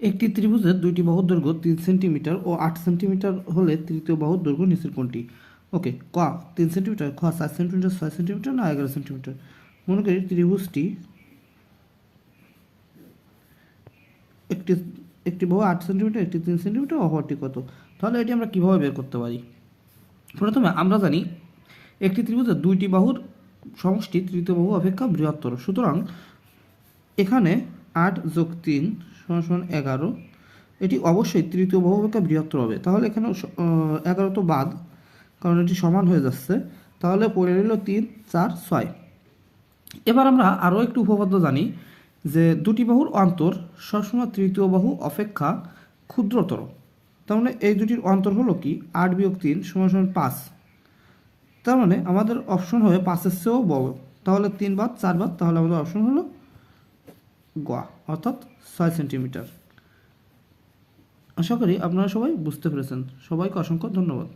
একটি ত্রিভুজের দুইটি বাহুর দৈর্ঘ্য তিন সেন্টিমিটার ও আট সেন্টিমিটার হলে তৃতীয় বাহুর দৈর্ঘ্য নিচের কোনটি? ওকে, ক, তিন সেন্টিমিটার, খ সাত সেন্টিমিটার, ছয় সেন্টিমিটার না এগারো সেন্টিমিটার? মনে করি ত্রিভুজটি একটি একটি বাহু আট সেন্টিমিটার, একটি তিন সেন্টিমিটার, অপরটি কত? তাহলে এটি আমরা কীভাবে বের করতে পারি? প্রথমে আমরা জানি একটি ত্রিভুজের দুইটি বাহুর সমষ্টি তৃতীয় বাহু অপেক্ষা বৃহত্তর। সুতরাং এখানে আট যোগ তিন সমান সমান এগারো। এটি অবশ্যই তৃতীয় বাহু অপেক্ষা বৃহত্তর হবে। তাহলে এখানে এগারো তো বাদ, কারণ এটি সমান হয়ে যাচ্ছে। তাহলে পড়ে রইল তিন, চার, ছয়। এবার আমরা আরও একটি উপপাদ্য জানি যে দুটি বাহুর অন্তর সবসময় তৃতীয় বাহু অপেক্ষা ক্ষুদ্রতর। তার মানে এই দুটির অন্তর হলো কি? আট বিয়োগ তিন সমান সমান পাঁচ। তার মানে আমাদের অপশন হবে পাঁচের চেয়েও বড়। তাহলে তিন বাদ, চার বাদ, তাহলে আমাদের অপশন হলো গোয়া অর্থাৎ ছয় সেন্টিমিটার। আশা করি আপনারা সবাই বুঝতে পেরেছেন। সবাইকে অসংখ্য ধন্যবাদ।